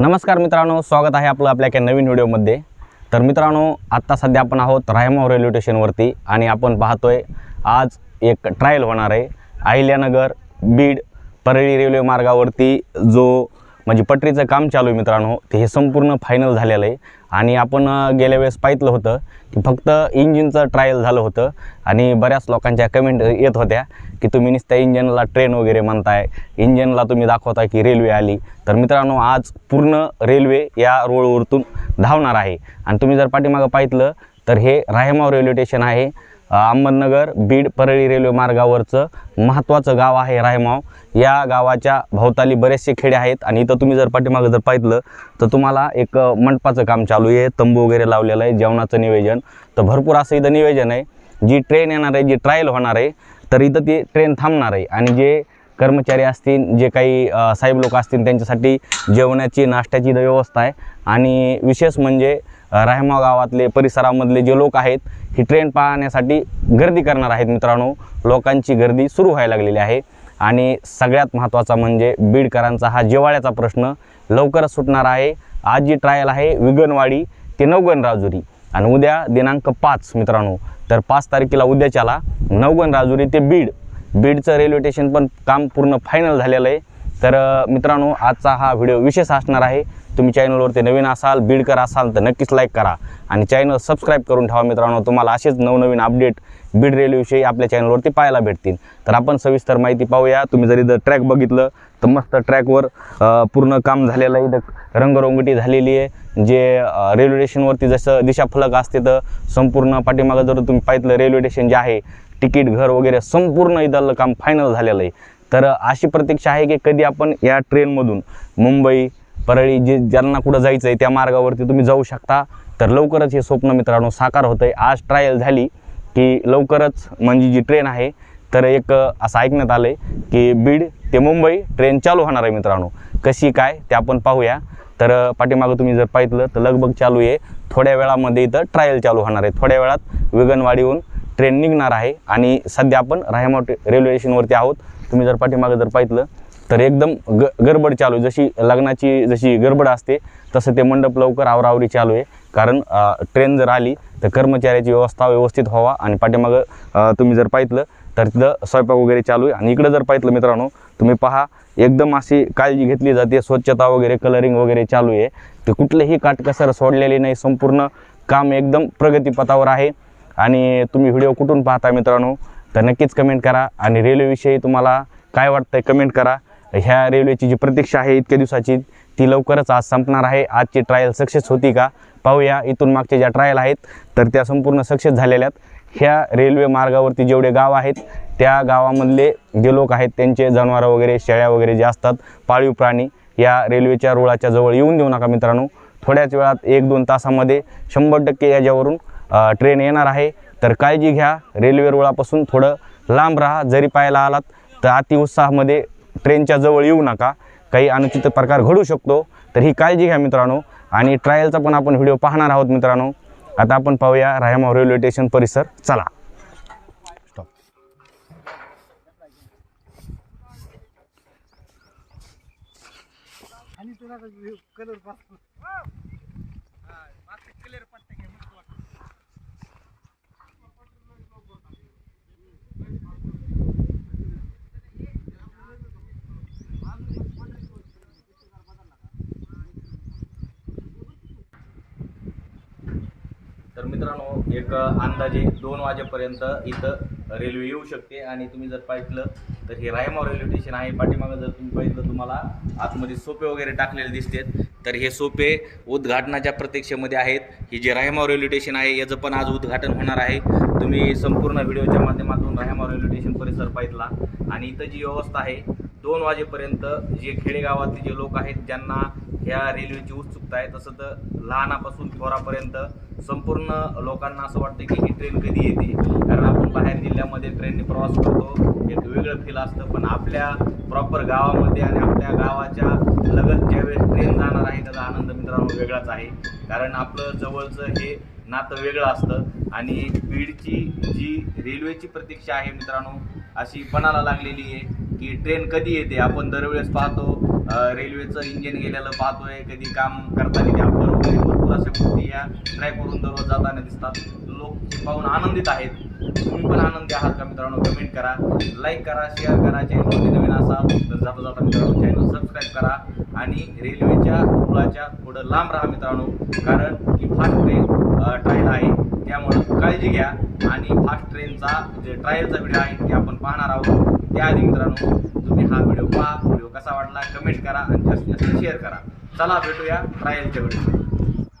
नमस्कार मित्रांनो स्वागत आहे आपलं आपल्या एका नवीन व्हिडिओमध्ये. तर मित्रांनो आत्ता सध्या आपण आहोत रायमाव रेल्वे स्टेशनवरती आणि आपण पाहतोय आज एक ट्रायल होणार आहे. अहिल्यानगर बीड परळी रेल्वे मार्गावरती जो म्हणजे पटरीचं काम चालू आहे मित्रांनो ते हे संपूर्ण फायनल झालेलं आहे. आणि आपण गेल्या वेळेस पाहितलं होतं की फक्त इंजिनचं ट्रायल झालं होतं आणि बऱ्याच लोकांच्या कमेंट येत होत्या की तुम्ही नुसत्या इंजनला ट्रेन वगैरे म्हणताय इंजनला तुम्ही दाखवता की रेल्वे आली. तर मित्रांनो आज पूर्ण रेल्वे या रोडवरतून धावणार आहे. आणि तुम्ही जर पाठीमागं पाहितलं तर हे राहेमाव रेल्वे स्टेशन आहे. अहमदनगर बीड परळी रेल्वे मार्गावरचं महत्त्वाचं गाव आहे रायमाव. या गावाच्या भोवताली बरेचसे खेडे आहेत आणि इथं तुम्ही जर पाठीमागं जर पाहितलं तर तुम्हाला एक मंडपाचं काम चालू आहे. तंबू वगैरे लावलेलं आहे जेवणाचं नियोजन तर भरपूर असं इथं नियोजन आहे. जी ट्रेन येणार आहे जी ट्रायल होणार आहे तर इथं ती ट्रेन थांबणार आहे. आणि जे कर्मचारी असतील जे काही साहेब लोक असतील त्यांच्यासाठी जेवणाची नाश्त्याची व्यवस्था आहे. आणि विशेष म्हणजे अ, गावातले परिसरामधले जे लोक आहेत ही ट्रेन पाहण्यासाठी गर्दी करणार आहेत मित्रांनो. लोकांची गर्दी सुरू व्हायला लागलेली आहे. आणि सगळ्यात महत्त्वाचा म्हणजे बीडकरांचा हा जिवाळ्याचा प्रश्न लवकरच सुटणार आहे. आज जी ट्रायल आहे विगनवाडी ते नवगण राजुरी आणि उद्या दिनांक पाच मित्रांनो. तर पाच तारखेला उद्याच्याला नवगण राजुरी ते बीड. बीडचं रेल्वे स्टेशन पण काम पूर्ण फायनल झालेलं आहे. तर मित्रांनो आजचा हा व्हिडिओ विशेष असणार आहे. तुम्ही चॅनलवरती नवीन असाल बीडकर असाल तर नक्कीच लाईक करा. आणि चॅनल सबस्क्राईब करून ठेवा मित्रांनो. तुम्हाला असेच नवनवीन अपडेट बीड रेल्वेविषयी आपल्या चॅनलवरती पाहायला भेटतील. तर आपण सविस्तर माहिती पाहूया. तुम्ही जर इथं ट्रॅक बघितलं तर मस्त ट्रॅकवर पूर्ण काम झालेलं आहे. इथं रंगरंगटी झालेली आहे. जे रेल्वे स्टेशनवरती जसं दिशाफलक असते तर संपूर्ण पाठीमागं जर तुम्ही पाहितलं रेल्वे स्टेशन जे आहे तिकीट घर वगैरे संपूर्ण इथलं काम फायनल झालेलं आहे. तर अशी प्रतीक्षा आहे की कधी आपण या ट्रेनमधून मुंबई परळी जे ज्यांना कुठं जायचं आहे त्या मार्गावरती तुम्ही जाऊ शकता. तर लवकरच हे स्वप्न मित्रांनो साकार होतं आहे आज ट्रायल झाली की लवकरच म्हणजे जी ट्रेन आहे तर एक असं ऐकण्यात आलं आहे की बीड ते मुंबई ट्रेन चालू होणार आहे मित्रांनो. कशी काय ते आपण पाहूया. तर पाठीमागं तुम्ही जर पाहितलं तर लगभग चालू आहे. थोड्या वेळामध्ये इथं ट्रायल चालू होणार आहे. थोड्या वेळात विगनवाडीहून ट्रेन निघणार आहे आणि सध्या आपण राहेमाव रेल्वे स्टेशनवरती आहोत. तुम्ही जर पाठीमागं जर पाहितलं तर एकदम ग गडबड चालू आहे. जशी लग्नाची जशी गडबड असते तसं ते मंडप लवकर आवरावरी चालू आहे. कारण ट्रेन जर आली तर कर्मचाऱ्याची व्यवस्था व्यवस्थित व्हावा आणि पाठीमागं तुम्ही जर पाहितलं तर तिथं स्वयंपाक वगैरे चालू आहे. आणि इकडं जर पाहितलं मित्रांनो तुम्ही पहा एकदम अशी काळजी घेतली जाते. स्वच्छता वगैरे कलरिंग वगैरे चालू आहे. ते कुठलेही काटकसर सोडलेली नाही. संपूर्ण काम एकदम प्रगतीपथावर आहे. आणि तुम्ही व्हिडिओ कुठून पाहता मित्रांनो तर नक्कीच कमेंट करा. आणि रेल्वेविषयी तुम्हाला काय वाटतंय कमेंट करा. ह्या रेल्वेची जी प्रतीक्षा आहे इतक्या दिवसाची ती लवकरच आज संपणार आहे. आजची ट्रायल सक्सेस होती का? पाहूया. इथून मागच्या ज्या ट्रायल आहेत तर त्या संपूर्ण सक्सेस झालेल्या आहेत. ह्या रेल्वे मार्गावरती जेवढे गाव आहेत त्या गावामधले जे लोक आहेत त्यांचे जनावरं वगैरे शेळ्या वगैरे जे असतात पाळीव प्राणी या रेल्वेच्या रुळाच्या जवळ येऊन देऊ नका मित्रांनो. थोड्याच वेळात एक दोन तासामध्ये शंभर टक्के याच्यावरून ट्रेन येणार आहे. तर काळजी घ्या. रेल्वे रुळापासून थोडं लांब राहा. जरी पाहायला आलात तर अतिउत्साहामध्ये ट्रेनच्या जवळ येऊ नका. काही अनुचित प्रकार घडू शकतो. तर ही काळजी घ्या मित्रांनो. आणि ट्रायलचा पण आपण व्हिडिओ पाहणार आहोत मित्रांनो. आता आपण पाहूया रायमाव रेल्वे स्टेशन परिसर. चला. स्टॉप तर मित्रांनो एक अंदाजे दोन वाजेपर्यंत इथं रेल्वे येऊ शकते आणि तुम्ही जर पाहिलं तर हे रायमाव रेल्वे स्टेशन आहे. पाठीमागं जर तुम्ही पाहितलं तुम्हाला आतमध्ये सोपे वगैरे टाकलेले दिसतात. तर हे सोपे उद्घाटनाच्या प्रतीक्षेमध्ये आहेत. हे जे रायमाव रेल्वे स्टेशन आहे याचं पण आज उद्घाटन होणार आहे. तुम्ही संपूर्ण व्हिडिओच्या माध्यमातून रायमाव रेल्वे स्टेशन परिसर पाहिला. आणि इथं जी व्यवस्था आहे दोन वाजेपर्यंत जे खेडेगावातले जे लोक आहेत ज्यांना ह्या रेल्वेची उत्सुकता आहे तसं तर लहानापासून थोरापर्यंत संपूर्ण लोकांना असं वाटतं की ही ट्रेन कधी येते? कारण आपण बाहेर जिल्ह्यामध्ये ट्रेनने प्रवास करतो एक वेगळं फील असतं. पण आपल्या प्रॉपर गावामध्ये आणि आपल्या गावाच्या लगत ज्यावेळेस ट्रेन जाणार आहे त्याचा आनंद मित्रांनो वेगळाच आहे. कारण आपलं जवळचं हे नातं वेगळं असतं. आणि बीडची जी रेल्वेची प्रतीक्षा आहे मित्रांनो अशी पणाला लागलेली आहे की ट्रेन कधी येते? आपण दरवेळेस पाहतो रेल्वेचं इंजिन गेलेलं पाहतोय कधी काम करताना त्या वगैरे भरपूर अशा गोष्टी या ट्रॅकवरून दररोज जाताना दिसतात. लोक पाहून आनंदित आहेत. तुम्ही पण आनंदी आहात का मित्रांनो? कमेंट करा. लाईक करा शेअर करा. चॅनलवरती नवीन असाल तर जाता जाता मित्रांनो चॅनल सबस्क्राईब करा. आणि रेल्वेच्या रुळाच्या थोडं लांब राहा मित्रांनो. कारण ही फास्ट ट्रेन ट्रायल आहे. त्यामुळं काळजी घ्या. आणि फास्ट ट्रेनचा जे ट्रायलचा व्हिडिओ आहे ते आपण पाहणार आहोत. त्याआधी मित्रांनो तुम्ही हा व्हिडिओ पहा व्हिडिओ कसा वाटला कमेंट करा आणि जास्तीत जास्त शेअर करा. चला भेटूया ट्रायलच्या व्हिडिओ